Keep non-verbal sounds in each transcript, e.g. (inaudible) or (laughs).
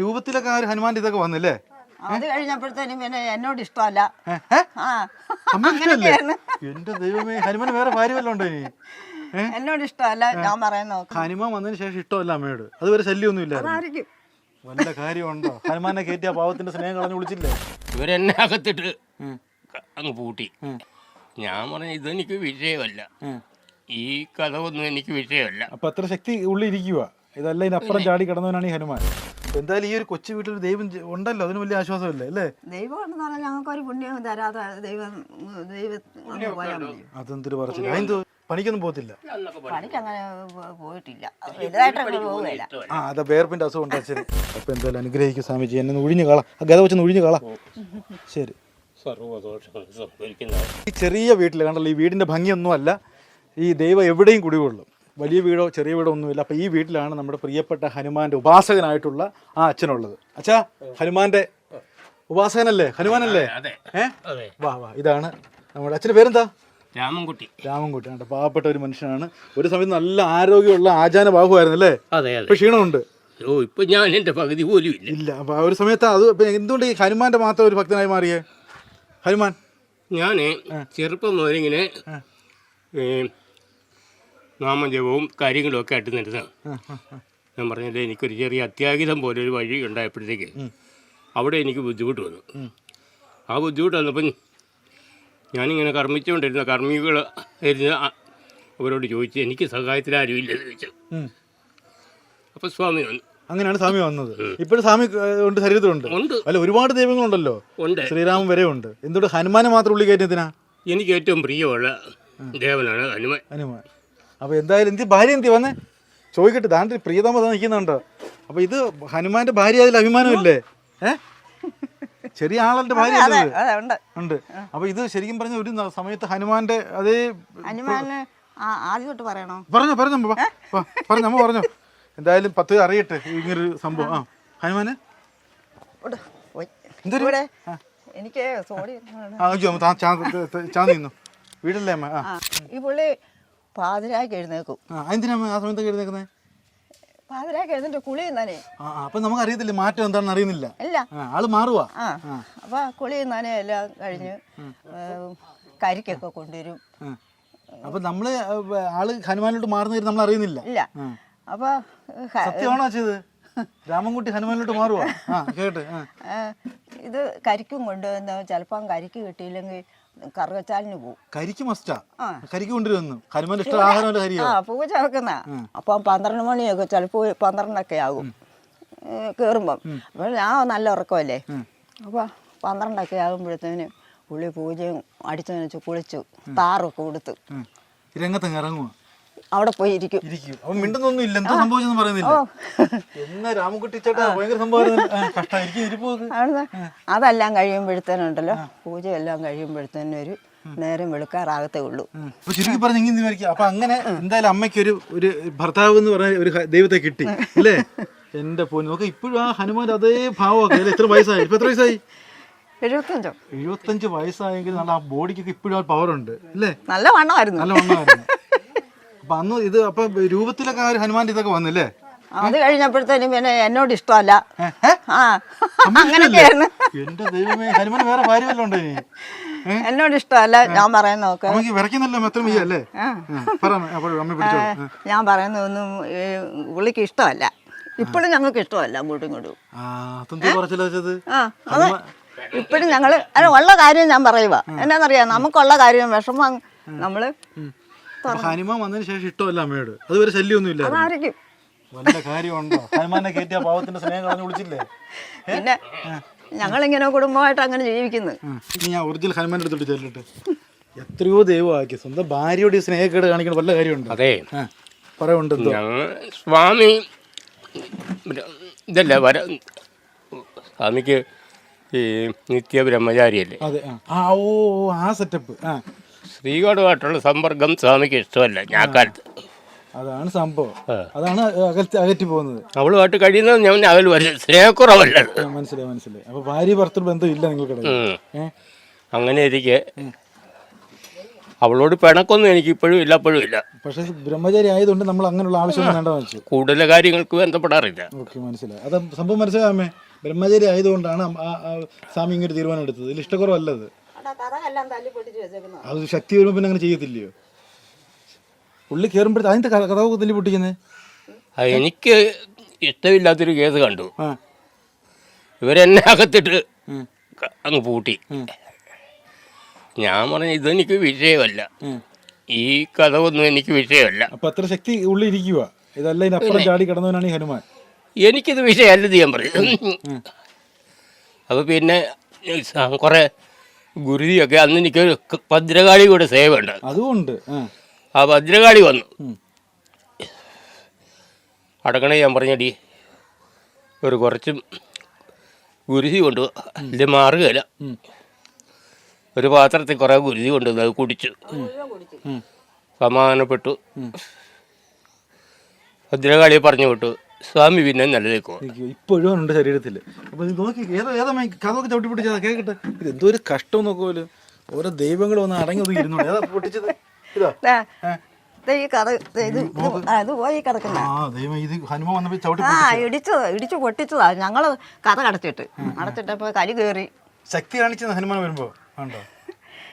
രൂപത്തിലൊക്കെ ആ ഒരു ഹനുമാന്റെ ഇതൊക്കെ വന്നില്ലേ? അത് കഴിഞ്ഞപ്പോഴത്തേനും പിന്നെ എന്നോട് ഇഷ്ടമല്ല? ആ. അങ്ങനെയൊക്കെയാണ്. എന്റെ ദൈവമേ ഹനുമാൻ വേറെ ഭാര്യ വല്ലതും ഉണ്ടോ ഇനി? എന്നോട് ഇഷ്ടമല്ല ഞാൻ പറയാൻ നോക്കാം ഹനുമാൻ വന്നതിന് ശേഷം ഇഷ്ടമല്ല അമ്മയോട്. അതുവരെ ശല്യമൊന്നും ഇല്ലായിരുന്നു. അതായിരിക്കും. വല്ല കാര്യമുണ്ടോ? ഹനുമാനെ കയറ്റി ആ പാവത്തിന്റെ സ്നേഹം കളഞ്ഞു വിളിച്ചില്ലേ? ഇവരെന്നെ അകത്തിട്ട് അങ്ങ് പൂട്ടി. ഞാൻ പറഞ്ഞ ഇതെനിക്ക് വിഷയമല്ല. ഈ കഥ ഒന്നും എനിക്ക് വിഷയമല്ല. അപ്പൊ അത്ര ശക്തി ഉള്ളിൽ ഇരിക്കുക ഇതല്ല ഇതിനപ്പുറം ചാടി കിടന്നവനാണ് ഈ ഹനുമാൻ. എന്തായാലും ഈ ഒരു കൊച്ചു വീട്ടിൽ ഒരു ദൈവം ജ- ഉണ്ടല്ലോ അതിന് വലിയ ആശ്വാസമല്ലേ അല്ലേ? ദൈവം ഉണ്ടെന്ന് പറഞ്ഞാൽ ഞങ്ങൾക്കൊരു പുണ്യം തരാതെ ദൈവം ദൈവം ഒന്ന് പോയാൽ മതി അതെന്തൊരു പറച്ചില്ല പണിക്കൊന്നും പോകത്തില്ല? പണിക്ക് അങ്ങനെ പോ- പോയിട്ടില്ല. വലുതായിട്ടൊക്കെ ആ അതാ വേർപ്പിന്റെ അസുഖം ഉണ്ടാ ശരി അപ്പൊ എന്തായാലും അനുഗ്രഹിക്കും സ്വാമിജി എന്നെ ഒന്ന് ഒഴിഞ്ഞു കള. ആ ഗത വെച്ചൊന്ന് ഒഴിഞ്ഞു കള. ശരി. സംഭവിക്കുന്ന ഈ ചെറിയ വീട്ടിൽ കണ്ടല്ലോ ഈ വീടിന്റെ ഭംഗിയൊന്നും അല്ല. ഈ ദൈവം എവിടെയും കുടികൊള്ളും. വലിയ വീടോ ചെറിയ വീടോ ഒന്നുമില്ല. അപ്പൊ ഈ വീട്ടിലാണ് നമ്മുടെ പ്രിയപ്പെട്ട ഹനുമാന്റെ ഉപാസകനായിട്ടുള്ള ആ അച്ഛനുള്ളത്. അച്ഛാ ഹനുമാന്റെ ഉപാസകനല്ലേ? ഹനുമാനല്ലേ? വാ വാ ഇതാണ് നമ്മുടെ അച്ഛന്റെ പേരെന്താ? രാമൻകുട്ടി. രാമൻകുട്ടി. ആണ് പാവപ്പെട്ട ഒരു മനുഷ്യനാണ്. ഒരു സമയത്ത് നല്ല ആരോഗ്യമുള്ള ആചാന ബാഹുവായിരുന്നു അല്ലേ അതെ. അതെ ക്ഷീണമുണ്ട്. ഓ ഇപ്പൊ ഞാൻ എന്റെ പകുതി പോലും ഇല്ല. ഇല്ല അപ്പൊ ആ ഒരു സമയത്ത് അത് എന്തുകൊണ്ട് ഈ ഹനുമാന്റെ മാത്രം ഒരു ഭക്തനായി മാറിയേ? ഹനുമാൻ. ഞാൻ ചെറുപ്പം മുതലിങ്ങനെ നാമജപവും കാര്യങ്ങളും ഒക്കെ ആയിട്ട് നിരുന്നതാണ്. ഞാൻ പറഞ്ഞില്ലേ എനിക്കൊരു ചെറിയ അത്യാഹിതം പോലെ ഒരു വഴി ഉണ്ടായപ്പോഴത്തേക്ക് അവിടെ എനിക്ക് ബുദ്ധിമുട്ട് വന്നു. ആ ബുദ്ധിമുട്ട് വന്നപ്പം ഞാനിങ്ങനെ കർമ്മിച്ചുകൊണ്ടിരുന്ന കർമ്മികൾ ഇരുന്ന് അവരോട് ചോദിച്ചു എനിക്ക് സഹായത്തിന് ആരുമില്ലെന്ന് ചോദിച്ചു. ഉം. അപ്പോൾ സ്വാമി വന്നു. അങ്ങനെയാണ് സ്വാമി വന്നത്. ഇപ്പോഴും സ്വാമി ഉണ്ട് ശരീരത്തിലുണ്ട് അല്ല ഒരുപാട് ദൈവങ്ങളുണ്ടല്ലോ. ഉണ്ട്. ശ്രീരാമൻ വരെ ഉണ്ട്. എന്തുകൊണ്ട് ഹനുമാനെ മാത്രം ഉള്ളി കയറ്റിയതിനാ എനിക്ക് ഏറ്റവും പ്രിയമുള്ള ദേവനാണ് ഹനുമാൻ. ഹനുമാൻ. അപ്പൊ എന്തായാലും എന്ത് ഭാര്യ എന്തി വന്നേ? ചോദിക്കട്ടെ. ദാണ്ടി പ്രിയതമ നിൽക്കുന്നുണ്ടോ. അപ്പൊ ഇത് ഹനുമാന്റെ ഭാര്യ അതിൽ അഭിമാനമില്ലേ? ഏ? ചെറിയ ആളുടെ ഭാര്യ ഉണ്ട്. ഉണ്ട്. അപ്പൊ ഇത് ശരിക്കും പറഞ്ഞ ഒരു സമയത്ത് ഹനുമാന്റെ അതേ ഹനുമാന് പറയണോ? പറഞ്ഞോ പറഞ്ഞോ പറഞ്ഞു അമ്മ പറഞ്ഞോ. എന്തായാലും പത്ത് അറിയട്ടെ ഇങ്ങനൊരു സംഭവം. ആ. ഹനുമാന്? എനിക്ക് സോറി ആ ചാ ചാ- നിന്നു. വീടല്ലേ അമ്മ? ആ ഈ പുള്ളി പാതിരാക്ക് എഴുന്നേക്കും ആ എന്തിനാ ആ എഴുന്നേക്കുന്നത് പാതിരാക്ക് കുളി ആ ആ, അപ്പൊ നമുക്ക് അറിയത്തില്ല മാറ്റം എന്താണെന്ന് അറിയുന്നില്ല. ഇല്ല. ആ ആൾ മാറുവാ. ആ അപ്പൊ കുളി നനയും എല്ലാം കഴിഞ്ഞ് കരിക്കൊക്കെ കൊണ്ടുവരും. ആ. അപ്പൊ നമ്മൾ ആൾ ഹനുമാനിലോട്ട് മാറുന്ന കാര്യം നമ്മൾ അറിയുന്നില്ല. ഇല്ല. ആ. അപ്പൊ ഹ- സത്യമാണോ ചെയ്ത് രാമൻകുട്ടി ഹനുമാനിലോട്ട് മാറുവാ? ആ കേട്ട് ആ. ഇത് കരിക്കും കൊണ്ടുവന്ന് ചിലപ്പം കരിക്ക് കിട്ടിയില്ലെങ്കിൽ കറുകച്ചാലിന് പോകും കരിക്ക് മസ്റ്റാ ആ. കരിക്ക് കൊണ്ടുവരുന്നു ഹനുമാന്റെ ഇഷ്ട ആഹാരമല്ല കരിയോ? ആ പൂജ വെക്കുന്ന. അപ്പം പന്ത്രണ്ട് മണിയൊക്കെ ചിലപ്പോൾ പന്ത്രണ്ടൊക്കെ ആകും. കയറുമ്പം അപ്പോൾ ഞാൻ നല്ല ഉറക്കമല്ലേ? അപ്പോൾ പന്ത്രണ്ടൊക്കെ ആകുമ്പോഴത്തേന് പുള്ളി പൂജയും അടിച്ചു നനച്ച് കുളിച്ചു താറൊക്കെ കൊടുത്തു രംഗത്തങ്ങ് ഇറങ്ങുവാ. അവിടെ പോയി ഇരിക്കും. ഇരിക്കും അപ്പൊ മിണ്ടുന്നൊന്നും ഇല്ല. എന്താ സംഭവിച്ചെന്ന് പറയുന്നില്ല. എന്നാ രാമൻകുട്ടി ചേട്ടാ ഭയങ്കര സംഭവം അതെല്ലാം കഴിയുമ്പോഴത്തേനുണ്ടല്ലോ. പൂജ എല്ലാം കഴിയുമ്പോഴത്തേനും ഒരു നേരം വെളുക്കാറാകത്തേ ഉള്ളൂ. ശരിക്കും പറഞ്ഞു ചുരുക്കി പറഞ്ഞ ഇങ്ങനെ അപ്പൊ അങ്ങനെ എന്തായാലും അമ്മയ്ക്ക് ഒരു ഒരു ഭർത്താവ് എന്ന് പറഞ്ഞ ഒരു ദൈവത്തെ കിട്ടി (laughs) അല്ലേ? എന്റെ പോന് നോക്കാം ഇപ്പോഴും ആ ഹനുമാൻ അതേ ഭാവമൊക്കെ എത്ര വയസ്സായി? ഇപ്പൊ എത്ര വയസ്സായി? എഴുപത്തഞ്ചോ. എഴുപത്തഞ്ച് വയസ്സായെങ്കിൽ നല്ല ആ ബോഡിക്കൊക്കെ ഇപ്പോഴും ആ പവർ ഉണ്ട് അല്ലേ? നല്ല വണ്ണമായിരുന്നു. നല്ല വണ്ണമായിരുന്നു. അപ്പൊ അന്ന് ഇത് അപ്പൊ രൂപത്തിലൊക്കെ ആ ഒരു ഹനുമാന്റെ ഇതൊക്കെ വന്നില്ലേ? അത് കഴിഞ്ഞപ്പോഴത്തേനും പിന്നെ എന്നോട് ഇഷ്ടമല്ല? ആ എന്റെ ദൈവമേ ഹനുമാൻ വേറെ ഭാര്യ വല്ലതും ഉണ്ടോ ഇനി? ഏ? എന്നോട് ഇഷ്ടമല്ല ഞാൻ പറയുന്ന നോക്ക് അമ്മയ്ക്ക് വിറയ്ക്കുന്നല്ലോ പറ അമ്മ, അപ്പോൾ അമ്മ പിടിച്ചോ. ഞാൻ പറയുന്നതൊന്നും ഏ, പുള്ളിക്ക് ഇഷ്ടമല്ല. ഇപ്പോഴും ഞങ്ങൾക്ക് ഇഷ്ടമല്ല അങ്ങോട്ടും ഇങ്ങോട്ടും. ആ അതെന്താ പറച്ചില്ല വെച്ചത്? ആ അത് ഇപ്പോഴും ഞങ്ങൾ അല്ല ഉള്ള കാര്യം ഞാൻ പറയുക എന്നാന്നറിയാം? നമുക്കുള്ള കാര്യം വിഷമം അപ്പൊ ഹനുമാൻ വന്നതിന് ശേഷം ഇഷ്ടമല്ല അമ്മയോട് അതുവരെ ശല്യമൊന്നും ഇല്ല അതായിരിക്കും വല്ല കാര്യമുണ്ടോ? ഹനുമാനെ കയറ്റിയ പാവത്തിന്റെ സ്നേഹം കളഞ്ഞു വിളിച്ചില്ലേ പിന്നെ ഞങ്ങളിങ്ങനെ കുടുംബമായിട്ട് അങ്ങനെ ജീവിക്കുന്നു. ഇനി ഞാൻ ഒറിജിനൽ ഹനുമാന്റെ അടുത്തോട്ട് ചെല്ലിട്ട്. എത്രയോ ദൈവമാക്കി സ്വന്തം ഭാര്യയോട് ഈ സ്നേഹക്കേട് കാണിക്കണം വല്ല കാര്യമുണ്ട്? അതെ. പറയുണ്ട് സ്വാമി ഇതല്ല വര സ്വാമിക്ക് ഈ നിത്യ ബ്രഹ്മചാരിയല്ലേ അതെ ആ. ഓ, ആ സെറ്റപ്പ് ആ. സ്ത്രീകളുമായിട്ടുള്ള സമ്പർക്കം സ്വാമിക്ക് ഇഷ്ടമല്ല ഞാൻ കാലത്ത്. അതാണ് സംഭവം. അതാണ് അകറ്റി അകറ്റി പോകുന്നത്. അവളുമായിട്ട് കഴിയുന്നത് ഞാൻ അവൾ വരും സ്നേഹക്കുറവല്ല. മനസ്സിലായി മനസ്സിലായി. അപ്പൊ ഭാര്യ ഭർത്തൃ ബന്ധം ഇല്ല നിങ്ങൾക്ക്. അങ്ങനെ ഇരിക്കെ. അവളോട് പിണക്കൊന്നും എനിക്ക് ഇപ്പോഴും ഇല്ല. അപ്പോഴും ഇല്ല പക്ഷേ ബ്രഹ്മചാരി ആയതുകൊണ്ട് നമ്മൾ അങ്ങനെയുള്ള ആവശ്യമൊന്നും വേണ്ടെന്ന് വെച്ചു. കൂടുതൽ കാര്യങ്ങൾക്ക് ബന്ധപ്പെടാറില്ല. ഓക്കെ മനസ്സിലായി. അത് സംഭവം മനസ്സിലാമേ ബ്രഹ്മചാരി ആയതുകൊണ്ടാണ് സ്വാമി ഇങ്ങനെ തീരുമാനം എടുത്തത്. ഇതിൽ ഇഷ്ടക്കുറവല്ലത് അത് ശക്തി വരുമ്പോൾ പിന്നെ അങ്ങനെ ചെയ്യത്തില്ലയോ? ഉള്ളി കയറുമ്പോഴത്തെ അതിന്റെ കഥവ് തല്ലി പൊട്ടിക്കുന്നത് അത് എനിക്ക് ഇഷ്ടമില്ലാത്തൊരു കേസ് കണ്ടു. ആ. ഇവരെന്നെ അകത്തിട്ട്. അങ്ങ് പൂട്ടി. ഞാൻ പറഞ്ഞു ഇതെനിക്ക് വിഷയമല്ല. ഈ കഥ ഒന്നും എനിക്ക് വിഷയമല്ല. അപ്പൊ അത്ര ശക്തി ഉള്ളിൽ ഇരിക്കുക ഇതല്ല ഇതിനപ്പുറം ചാടി കിടന്നവനാണ് ഈ ഹനുമാൻ. എനിക്കിത് വിഷയമല്ല ചെയ്യാൻ ഞാൻ പറയും. അപ്പൊ പിന്നെ കുറേ ഗുരുതിയൊക്കെ അന്ന് എനിക്കൊരു ഭദ്രകാളി കൂടെ സേവ ഉണ്ട് അതുകൊണ്ട് ആ. ഭദ്രകാളി വന്നു. അടക്കണേ ഞാൻ പറഞ്ഞടി ഒരു കുറച്ചും ഗുരുതി കൊണ്ടു ഇത് മാറുകയില്ല. ഒരു പാത്രത്തിൽ കുറേ ഗുരുതി കൊണ്ടുവന്നു അത് കുടിച്ചു. സമാധാനപ്പെട്ടു. ഭദ്രകാളിയെ പറഞ്ഞു വിട്ടു. സ്വാമി പിന്നെ നിലനിൽക്കും. ഇപ്പോഴും ഉണ്ട് ശരീരത്തിൽ അപ്പൊ ഇത് നോക്കി ഏതോ ഏതാ മൈ കഥമൊക്കെ ചവിട്ടി പിടിച്ചതാ കേക്കട്ടെ. ഇത് എന്തോ ഒരു കഷ്ടം നോക്കുമല്ലോ ഓരോ ദൈവങ്ങൾ ഒന്ന് അടങ്ങി ഒതുങ്ങി ഇരുന്നോളൂ ഏതാ പൊട്ടിച്ചത്? ഇതാ. ദേ, ഈ കഥ ദേ ഇത് ഇത് ആ, ഇത് പോയി ആ ദൈവം ഇത് ഹനുമാൻ വന്നപ്പോ ചവിട്ടി ആ പൊട്ടിച്ചത്. ഇടിച്ചു പൊട്ടിച്ചതാ. ഞങ്ങൾ കഥ കടച്ചിട്ട് അടച്ചിട്ടപ്പോ കരി കേറി. ശക്തി കാണിച്ചത് ഹനുമാൻ വരുമ്പോ?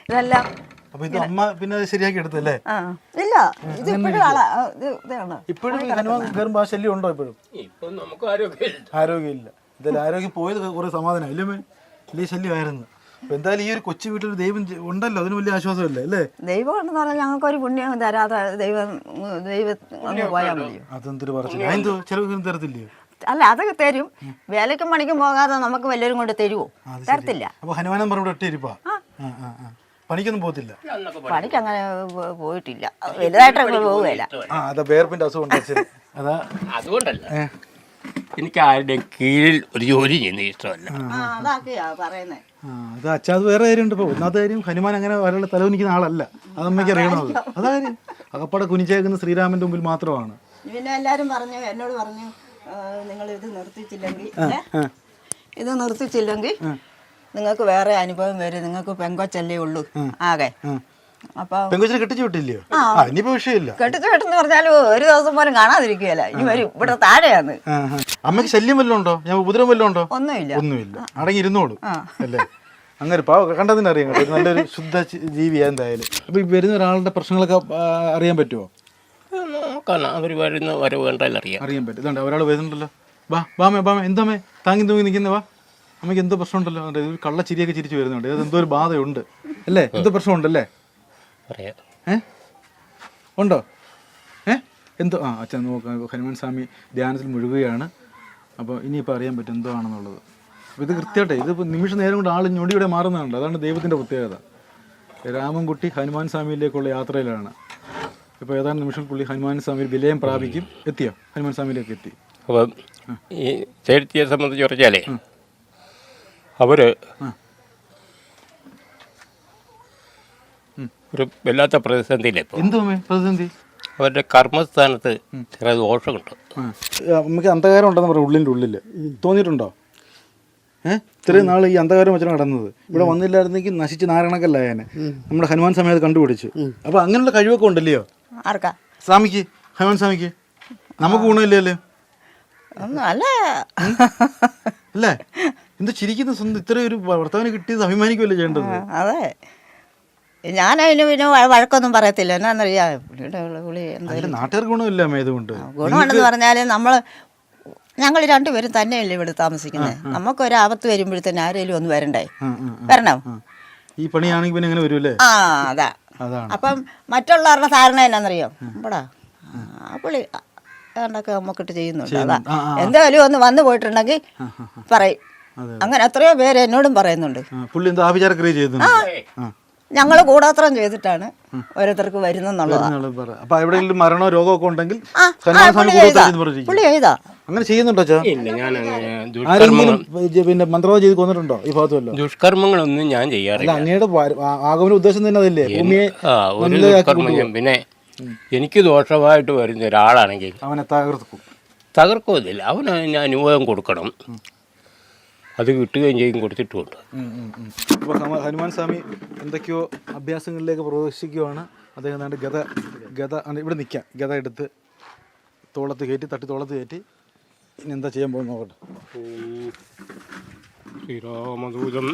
ഇതെല്ലാം അപ്പൊ ഇത് അമ്മ പിന്നെ അത് ശരിയാക്കി എടുത്തല്ലേ ആ. ഇല്ല ഇത് ഇപ്പോഴും ആളാ. ഇത് ഇതാണ്. ഇപ്പോഴും ഈ ഹനുമാൻ കയറുമ്പോ ആ ശല്യം ഉണ്ടോ ഇപ്പോഴും? ഇപ്പം നമുക്ക് ആരോഗ്യമില്ല. ആരോഗ്യമില്ല. എന്തായാലും ആരോഗ്യം പോയത് കുറെ സമാധാനം. ഇല്ലേ വലിയ ശല്യമായിരുന്നു. അപ്പൊ എന്തായാലും ഈ ഒരു കൊച്ചു വീട്ടിൽ ദൈവം ഉണ്ടല്ലോ. അതിന് വലിയ ആശ്വാസമല്ലേ അല്ലേ? ദൈവം ഉണ്ടെന്ന് പറഞ്ഞാൽ ഞങ്ങൾക്ക് ഒരു പുണ്യം തരാതെ ദൈവം ദൈവം അങ്ങ് പോയാൽ മതിയോ? അതെന്തൊരു പറഞ്ഞു അതിന്തോ ചിലവ് തരത്തില്ലയോ? അല്ല അതൊക്കെ തരും. വേലയ്ക്കും പണിക്കും പോകാതെ നമുക്ക് വല്ലവരും കൊണ്ട് തരുമോ തരത്തില്ല. അപ്പൊ ഹനുമാനം പറഞ്ഞ ഒറ്റ ഇരിപ്പാ? ആ, ആ, ആ. പണിക്കൊന്നും പോകത്തില്ല. പണിക്ക് അങ്ങനെ പോയിട്ടില്ല. വലുതായിട്ടൊക്കെ പോവുകയില്ല. ആ അതാ വേർപ്പിന്റെ അസുഖം ഉണ്ട് അതാ. അതുകൊണ്ടല്ല. ഏ. എനിക്ക് ആരുടെ കീഴിൽ ഒരു ജോലി ചെയ്യുന്ന ഇഷ്ടമല്ല. ആ. അതാക്കിയാ പറയുന്നത് ആ അത് അച്ഛാ അത് വേറെ കാര്യമുണ്ട് ഇപ്പൊ. ഒന്നാമത്തെ കാര്യം ഹനുമാൻ അങ്ങനെ ഒരാളെ തലവനിക്കുന്ന ആളല്ല. അത് അമ്മയ്ക്ക് അറിയണമല്ലോ അതായത് അകപ്പാടെ കുനിച്ചേക്കുന്ന ശ്രീരാമന്റെ മുമ്പിൽ മാത്രമാണ്. പിന്നെ എല്ലാരും പറഞ്ഞു എന്നോട് പറഞ്ഞു നിങ്ങൾ ഇത് നിർത്തിച്ചില്ലെങ്കിൽ ഇത് നിർത്തിച്ചില്ലെങ്കിൽ നിങ്ങൾക്ക് വേറെ അനുഭവം വരും. നിങ്ങൾക്ക് പെങ്കൊച്ചല്ലേ ഉള്ളൂ. ആകെ. അപ്പൊ പെങ്കൊച്ചിനെ കെട്ടിച്ചു വിട്ടില്ലയോ? ഇനിയിപ്പോ വിഷയമില്ല. കെട്ടിച്ചു കെട്ടെന്ന് പറഞ്ഞാൽ ഒരു ദിവസം പോലും കാണാതിരിക്കുകയല്ല. ഇനി വരും. ഇവിടെ താഴെയാണ്. അമ്മയ്ക്ക് ശല്യം വല്ലതും ഉണ്ടോ? ഞാൻ ഉപദ്രവം വല്ലതും ഉണ്ടോ? ഒന്നുമില്ല. ഒന്നുമില്ല. അടങ്ങി ഇരുന്നോളൂ. അല്ലേ? അങ്ങനെ പാവ. കണ്ടതിന് അറിയാം കേട്ടോ നല്ലൊരു ശുദ്ധ ജീവിയാ എന്തായാലും. അപ്പൊ ഈ വരുന്ന ഒരാളുടെ പ്രശ്നങ്ങളൊക്കെ അറിയാൻ പറ്റുമോ നോക്കാം അവർ വരുന്ന വരവ് കണ്ടാൽ അറിയാം അറിയാൻ പറ്റും. ഇതുണ്ട്. ഒരാൾ വരുന്നുണ്ടല്ലോ. വാ വാമേ വാമേ എന്താമേ താങ്ങി തൂങ്ങി നിൽക്കുന്ന വാ. അമ്മയ്ക്ക് എന്തോ പ്രശ്നമുണ്ടല്ലോ? ഒരു കള്ള ചിരിയൊക്കെ ചിരിച്ചു വരുന്നുണ്ട്. അത് എന്തോ ഒരു ബാധയുണ്ട്. അല്ലേ? എന്തോ പ്രശ്നമുണ്ടല്ലേ? പറയാ. ഏ? ഉണ്ടോ? ഏ? എന്തോ? ആ അച്ഛൻ നോക്ക ഹനുമാൻ സ്വാമി ധ്യാനത്തിൽ മുഴുകുകയാണ്. അപ്പോൾ ഇനിയിപ്പോൾ അറിയാൻ പറ്റും എന്തോ ആണെന്നുള്ളത്. അപ്പോൾ ഇത് കൃത്യമായിട്ട് ഇതിപ്പോൾ നിമിഷ നേരം കൊണ്ട് ആൾ ഞൊടിയുടെ മാറുന്നുണ്ട് അതാണ് ദൈവത്തിന്റെ പ്രത്യേകത. രാമൻകുട്ടി ഹനുമാൻ സ്വാമിയിലേക്കുള്ള യാത്രയിലാണ്. ഇപ്പോൾ ഏതാനും നിമിഷങ്ങൾക്കുള്ളിൽ ഹനുമാൻ സ്വാമി വിലയം പ്രാപിക്കും. എത്തിയോ? ഹനുമാൻ സ്വാമിയിലേക്ക് എത്തി. അപ്പം ഈ ചേർത്തിയെ സംബന്ധിച്ച് പറഞ്ഞാലേ അവർ ഒരു വല്ലാത്ത എന്തോ അമ്മേ പ്രതിസന്ധി? അവരുടെ കർമ്മസ്ഥാനത്ത് ചില ദോഷമുണ്ട്. നമുക്ക് അന്ധകാരം ഉണ്ടെന്ന് പറയാം ഉള്ളിന്റെ ഉള്ളിൽ തോന്നിയിട്ടുണ്ടോ? ഏഹ് ഇത്രയും നാൾ ഈ അന്ധകാരം വെച്ചാണ് കിടന്നത് ഇവിടെ വന്നില്ലായിരുന്നെങ്കിൽ നശിച്ച് നാരായണക്കല്ലായനെ നമ്മുടെ ഹനുമാൻ സ്വാമി അത് കണ്ടുപിടിച്ചു. അപ്പൊ അങ്ങനെയുള്ള കഴിവൊക്കെ ഉണ്ടല്ലയോ? ആർക്കാ? സ്വാമിക്ക് ഹനുമാൻ സ്വാമിക്ക്. നമുക്ക് ഗുണമില്ലല്ലേ. അല്ലേ? (laughs) എന്താ ചിരിക്കുന്ന സ്വന്തം? ഇത്രയും ഒരു ഭർത്താവിന് കിട്ടിയത് അഭിമാനിക്കുമല്ലോ ചെയ്യേണ്ടത്? അതെ. ഞാനതിന് പിന്നെ വ- വഴക്കൊന്നും പറയത്തില്ല. എന്നാന്നറിയാം? നാട്ടുകാർക്ക് ഗുണമില്ല പറഞ്ഞാൽ നമ്മൾ ഞങ്ങൾ രണ്ടുപേരും തന്നെയല്ലേ ഇവിടെ താമസിക്കുന്നത് നമുക്കൊരു ആപത്ത് വരുമ്പോഴത്തേന് ആരെങ്കിലും ഒന്ന് വരണ്ടേ. വരണം? ഈ പണിയാണെങ്കിൽ പിന്നെ എങ്ങനെ ആ അതാ. അപ്പം മറ്റുള്ളവരുടെ ധാരണ എന്നാന്നറിയോ? ഇവിടാ. ആ പുള്ളി ഏതാണ്ടൊക്കെ നമുക്കിട്ട് ചെയ്യുന്നുണ്ട്. അതാ. എന്തായാലും ഒന്ന് വന്നു പോയിട്ടുണ്ടെങ്കിൽ പറയും. അങ്ങനെ എത്രയോ പേര് എന്നോടും പറയുന്നുണ്ട്. പുള്ളി എന്താ ഞങ്ങൾ കൂടാത്രം ചെയ്തിട്ടാണ് ഓരോരുത്തർക്ക് വരുന്നെന്നുള്ളതാ. എന്നുള്ളത് പറ. അപ്പൊ എവിടെയെങ്കിലും മരണോ രോഗമൊക്കെ ഉണ്ടെങ്കിൽ പുള്ളി അങ്ങനെ ചെയ്യുന്നുണ്ടോ പിന്നെ മന്ത്രവാദം ചെയ്ത് കൊന്നിട്ടുണ്ടോ ഈ ഭാഗത്ത് വല്ലോ ദുഷ്കർമ്മങ്ങളൊന്നും ഞാൻ ചെയ്യാറില്ല. അങ്ങയുടെ ആഗമന ഉദ്ദേശം തന്നെ അതല്ലേ? ഭൂമിയെ. പിന്നെ എനിക്ക് ദോഷമായിട്ട് വരുന്ന ഒരാളാണെങ്കിൽ അവനെ തകർക്കും. തകർക്കുന്നില്ല അവന് ഞാൻ അനുഭവം കൊടുക്കണം. അത് കിട്ടുകയും ചെയ്യും കൊടുത്തിട്ടുമുണ്ട് അപ്പോൾ ഹനുമാൻ സ്വാമി എന്തൊക്കെയോ അഭ്യാസങ്ങളിലേക്ക് പ്രവേശിക്കുകയാണ്. അദ്ദേഹം ഏതാണ്ട് ഗത ഗത ഇവിടെ നിൽക്കാം. ഗത എടുത്ത് തോളത്ത് കയറ്റി തട്ടി തോളത്ത് കയറ്റി ഇനി എന്താ ചെയ്യാൻ പോകുന്നു നോക്കട്ടെ. ശ്രീരാമദൂതം.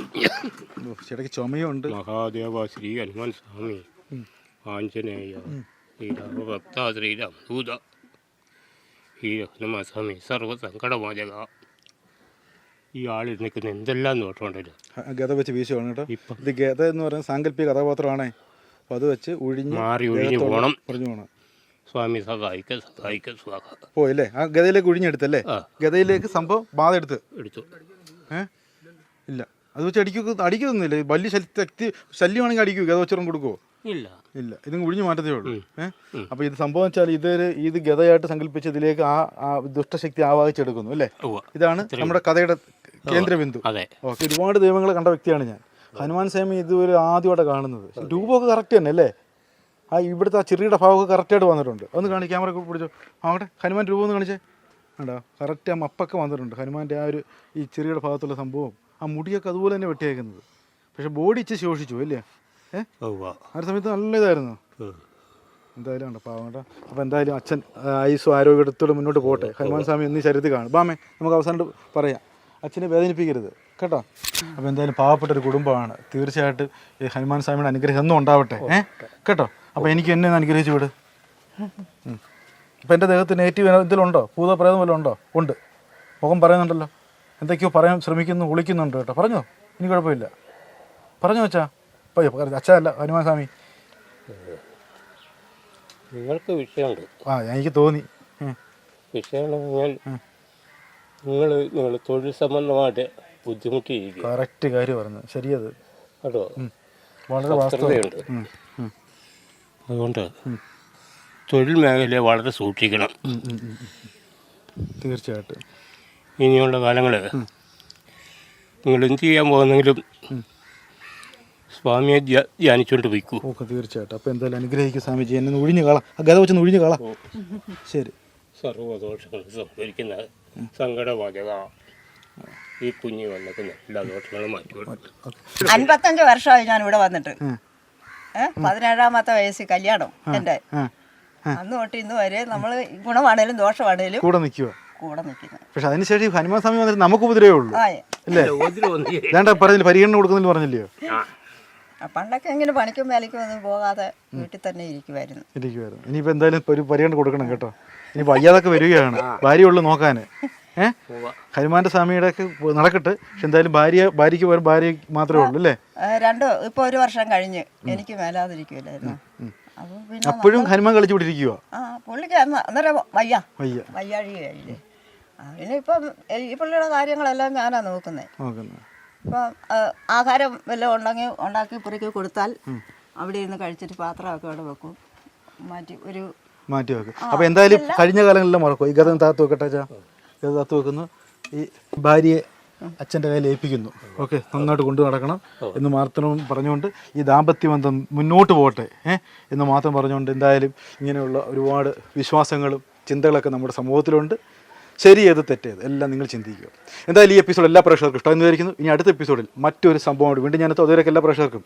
ചേട്ടക്ക് ചുമയുണ്ട്. മഹാദേവ ശ്രീ ഹനുമാൻ സ്വാമി. ആഞ്ജനേയ ശ്രീരാമഭക്ത ശ്രീരാമദൂത. ശ്രീ ഹനുമാൻ സ്വാമി സർവസങ്കടമോചക ഈ ആൾ നിൽക്കുന്ന എന്തെല്ലാം നോട്ടമുണ്ടല്ലോ ഗത വെച്ച് വീശുവാണ് കേട്ടോ. ഇപ്പൊ. ഇത് ഗത എന്ന് പറയുന്ന സാങ്കല്പിക കഥാപാത്രമാണേ. അപ്പൊ അത് വെച്ച് ഒഴിഞ്ഞ് മാറി ഒഴിഞ്ഞു പോകണം പറഞ്ഞു പോകണം സ്വാമി സഹായിക്ക സഹായിക്ക സ്വാഹ. പോയല്ലേ ആ ഗതയിലേക്ക് ഒഴിഞ്ഞെടുത്തല്ലേ ഗതയിലേക്ക് സംഭവം ബാധ എടുത്ത്. എടുത്തു ഏ? ഇല്ല. അത് വെച്ച് അടിക്കുക അടിക്കുന്നൊന്നുമില്ല വലിയ ശക്തി ശല്യമാണെങ്കിൽ അടിക്കൂ. ഗത വെച്ചോറും കൊടുക്കുമോ ഇല്ല. ഇല്ല. ഇത് ഒഴിഞ്ഞു മാറ്റത്തേ ഉള്ളൂ. ഏഹ് അപ്പൊ ഇത് സംഭവം വെച്ചാൽ ഇതൊരു ഇത് ഗതയായിട്ട് സങ്കല്പിച്ച് ഇതിലേക്ക് ആ ആ ദുഷ്ടശക്തി ആവാഹിച്ചെടുക്കുന്നു അല്ലേ? ഇതാണ് നമ്മുടെ കഥയുടെ കേന്ദ്രബിന്ദു. ഓക്കെ ഒരുപാട് ദൈവങ്ങളെ കണ്ട വ്യക്തിയാണ് ഞാൻ. ഹനുമാൻ സ്വാമി ഇതുവരെ ആദ്യമായിട്ട് കാണുന്നത്. രൂപമൊക്കെ കറക്റ്റ് തന്നെ അല്ലേ? ആ ഇവിടുത്തെ ആ ചെറിയുടെ ഭാവമൊക്കെ കറക്റ്റായിട്ട് വന്നിട്ടുണ്ട്. ഒന്ന് കാണി ക്യാമറ പിടിച്ചോ. ആവട്ടെ ഹനുമാൻ രൂപം ഒന്ന് കാണിച്ചേ. ഉണ്ടോ കറക്റ്റ് ആ മപ്പൊക്കെ വന്നിട്ടുണ്ട്. ഹനുമാന്റെ ആ ഒരു ഈ ചെറിയുടെ ഭാഗത്തുള്ള സംഭവം ആ മുടിയൊക്കെ അതുപോലെ തന്നെ വെട്ടിയേക്കുന്നത്. പക്ഷെ ബോഡി ഇച്ചിരി ശോഷിച്ചു അല്ലേ. ആ സമയത്ത് നല്ല ഇതായിരുന്നു. എന്തായാലും ഉണ്ട് പാവണ്ട അപ്പോൾ എന്തായാലും അച്ഛൻ ആയുസ്സും ആരോഗ്യത്തോടെ മുന്നോട്ട് പോട്ടെ. ഹനുമാൻ സ്വാമി എന്നീ ശരീരത്തിൽ കാണും. ബാമേ നമുക്ക് അവസാനം പറയാം. അച്ഛനെ വേദനിപ്പിക്കരുത് കേട്ടോ? അപ്പോൾ എന്തായാലും പാവപ്പെട്ട ഒരു കുടുംബമാണ്. തീർച്ചയായിട്ടും ഈ ഹനുമാൻ സ്വാമിയുടെ അനുഗ്രഹം എന്നും ഉണ്ടാവട്ടെ ഏ? കേട്ടോ? അപ്പോൾ എനിക്ക് എന്നെ അനുഗ്രഹിച്ചു വിട്. അപ്പോൾ എന്റെ ദേഹത്ത് നെഗറ്റീവ് ഇതിലുണ്ടോ ഭൂതപ്രേതം വല്ലതും ഉണ്ടോ? ഉണ്ട്. മുഖം പറയുന്നുണ്ടല്ലോ. എന്തൊക്കെയോ പറയാൻ ശ്രമിക്കുന്നു വിളിക്കുന്നുണ്ട് കേട്ടോ. പറഞ്ഞോ? ഇനി കുഴപ്പമില്ല. പറഞ്ഞോ അച്ഛാ? അപ്പോൾ അച്ഛനല്ല ഹനുമാൻ സ്വാമി നിങ്ങൾക്ക് വിഷയമുണ്ട്. ആ എനിക്ക് തോന്നി. വിഷയമുണ്ടെന്ന് പറഞ്ഞാൽ നിങ്ങൾ നിങ്ങൾ തൊഴിൽ സംബന്ധമായിട്ട് ബുദ്ധിമുട്ടി കറക്റ്റ് കാര്യം പറഞ്ഞു. ശരിയത്. കേട്ടോ? വളരെ ഉം, അതുകൊണ്ട് തൊഴിൽ മേഖലയെ വളരെ സൂക്ഷിക്കണം. തീർച്ചയായിട്ടും. ഇനിയുള്ള കാലങ്ങൾ നിങ്ങൾ എന്ത് ചെയ്യാൻ പോകുന്നെങ്കിലും സ്വാമിയെ ധ്യാനിച്ചോണ്ട് ധ്യാനിച്ചുകൊണ്ട് പോയിക്കൂ. ഓക്കെ തീർച്ചയായിട്ടും. അപ്പോൾ എന്തായാലും അനുഗ്രഹിക്കും സ്വാമിജി. എന്നെ ഒഴിഞ്ഞു കാളാം. ഗത വെച്ചൊന്ന് ഒഴിഞ്ഞു കളാം. ശരി. സർവദോഷങ്ങൾ സംഭരിക്കുന്ന സങ്കടവാചക ഈ കുഞ്ഞു വന്നേക്കുന്ന എല്ലാ ദോഷങ്ങളും മാറ്റി അൻപത്തഞ്ച് വർഷമായി ഞാൻ ഇവിടെ വന്നിട്ട് പതിനേഴാമത്തെ വയസ്സിൽ കല്യാണം എന്റെ. ആ. അന്ന് തൊട്ട് ഇന്ന് വരെ നമ്മൾ ഗുണമാണേലും ദോഷമാണേലും കൂടെ നിൽക്കുക കൂടെ നിൽക്കുന്നത് പക്ഷെ അതിനുശേഷം ഹനുമാൻ സ്വാമി വന്നിട്ട് നമുക്ക് ഉപദ്രവേ ഉള്ളൂ. അല്ലേ പറഞ്ഞില്ല? പരിഗണന കൊടുക്കുന്നില്ല പറഞ്ഞില്ലയോ? പണ്ടൊക്കെ എങ്ങനെ പണിക്കും വേലയ്ക്കും ഒന്നും പോകാതെ വീട്ടിൽ തന്നെ ഇരിക്കുമായിരുന്നു ഇരിക്കുമായിരുന്നു ഇനിയിപ്പോൾ എന്തായാലും ഒരു പരിഗണന കൊടുക്കണം കേട്ടോ. ഇനി വയ്യാതൊക്കെ വരികയാണ്. ഭാര്യ ഉള്ളു നോക്കാൻ ഏഹ് ഹനുമാന്റെ സ്വാമിയുടെ ഒക്കെ നടക്കട്ടെ. പക്ഷെ എന്തായാലും ഭാര്യ ഭാര്യയ്ക്ക് പോലും ഭാര്യ മാത്രമേ ഉള്ളൂ അല്ലേ? രണ്ടോ ഇപ്പോൾ ഒരു വർഷം കഴിഞ്ഞ് എനിക്ക് മേലാതിരിക്കുമല്ലായിരുന്നു അപ്പോഴും ഹനുമാൻ കളിച്ചുകൊണ്ടിരിക്കുക ആ പുള്ളിക്ക് അന്ന് അന്നേരം വയ്യ. വയ്യ. വയ്യാഴികയായില്ലേ. അതിന് ഇപ്പം ഈ പുള്ളിയുടെ കാര്യങ്ങളെല്ലാം ഞാനാ നോക്കുന്നത് നോക്കുന്നത് ഇപ്പം ആഹാരം വല്ലതും ഉണ്ടെങ്കിൽ ഉണ്ടാക്കി പുറക്കി കൊടുത്താൽ അവിടെ ഇരുന്ന് കഴിച്ചിട്ട് പാത്രമൊക്കെ അവിടെ വെക്കും. മാറ്റി ഒരു മാറ്റി വെക്കും. അപ്പോൾ എന്തായാലും കഴിഞ്ഞ കാലങ്ങളിലും മറക്കും ഈ ഗതം താത്ത് വെക്കട്ടെ ഗത താത്ത് വെക്കുന്നു. ഈ ഭാര്യയെ അച്ഛന്റെ കയ്യിൽ ഏൽപ്പിക്കുന്നു. ഓക്കെ നന്നായിട്ട് കൊണ്ടു നടക്കണം എന്ന് മാത്രം പറഞ്ഞുകൊണ്ട് ഈ ദാമ്പത്യ ബന്ധം മുന്നോട്ട് പോകട്ടെ ഏഹ് എന്ന് മാത്രം പറഞ്ഞുകൊണ്ട് എന്തായാലും ഇങ്ങനെയുള്ള ഒരുപാട് വിശ്വാസങ്ങളും ചിന്തകളൊക്കെ നമ്മുടെ സമൂഹത്തിലുണ്ട്. ശരി ഏത് തെറ്റേത്? എല്ലാം നിങ്ങൾ ചിന്തിക്കുക. എന്തായാലും ഈ എപ്പിസോഡ് എല്ലാ പ്രേക്ഷകർക്കും ഇഷ്ടം എന്ന് വിചാരിക്കുന്നു. ഇനി അടുത്ത എപ്പിസോഡിൽ മറ്റൊരു സംഭവമായിട്ട് വീണ്ടും ഞാൻ അതുവരെയൊക്കെ എല്ലാ പ്രേക്ഷകർക്കും.